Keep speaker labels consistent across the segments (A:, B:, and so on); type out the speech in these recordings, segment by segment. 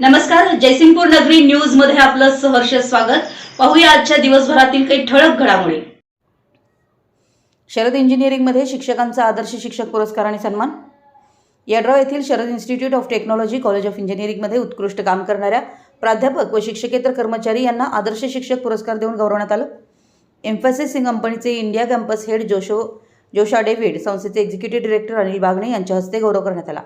A: नमस्कार जयसिंगपूर नगरी न्यूजमध्ये आपलं सहर्ष स्वागत. पाहूया आजच्या दिवसभरातील काही ठळक घडामोडी.
B: शरद इंजिनिअरिंगमध्ये शिक्षकांचा आदर्श शिक्षक पुरस्कार आणि सन्मान. यड्राव येथील Sharad institute of technology college of इंजिनिअरिंगमध्ये उत्कृष्ट काम करणाऱ्या प्राध्यापक व शिक्षकेतर कर्मचारी यांना आदर्श शिक्षक पुरस्कार देऊन गौरवण्यात आलं. एम्फॅसिस कंपनीचे India campus head Joshua Joshua David संस्थेचे एक्झिक्युटिव्ह डिरेक्टर अनिल बागणे यांच्या हस्ते गौरव करण्यात आला.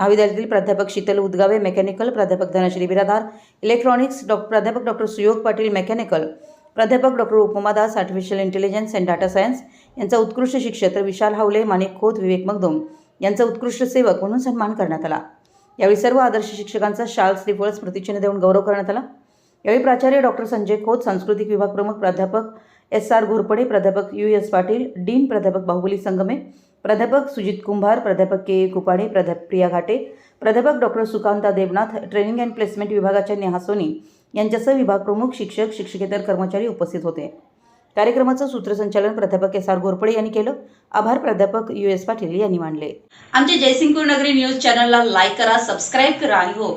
B: महाविद्यालयातील प्राध्यापक शीतल उदगावे मेकॅनिकल प्राध्यापक धनश्री बिरादार इलेक्ट्रॉनिक्स डॉ प्राध्यापक डॉक्टर सुयोग पाटील मेकॅनिकल प्राध्यापक doctor Upama Das artificial intelligence and data science यांचा उत्कृष्ट शिक्षक तर विशाल हावले माणिक खोत विवेक मगदोम यांचा उत्कृष्ट सेवक म्हणून सन्मान करण्यात आला. यावेळी सर्व आदर्श शिक्षकांचा शाल श्रीफळ स्मृतिचिन्ह देऊन गौरव करण्यात आला. यावेळी प्राचार्य डॉक्टर संजय खोत सांस्कृतिक विभाग प्रमुख प्राध्यापक एस आर घोरपडे प्राध्यापक यू एस पाटील डीन प्राध्यापक बाहुबली संगमे प्राध्यापक सुजित कुंभार प्राध्यापक के ए कुपाडे प्राध्यापक प्रिया घाटे प्राध्यापक doctor Sukanta Devnath training and placement विभागाच्या नेहा सोनी यांच्यासह विभाग प्रमुख शिक्षक शिक्षकेतर कर्मचारी उपस्थित होते. कार्यक्रमाचं सूत्रसंचालन प्राध्यापक एस आर घोरपडे यांनी केलं. आभार प्राध्यापक यू एस पाटील यांनी मानले.
A: आमच्या जयसिंगपूर नगरी न्यूज चॅनलला लाईक करा सबस्क्राईब करा आणि हो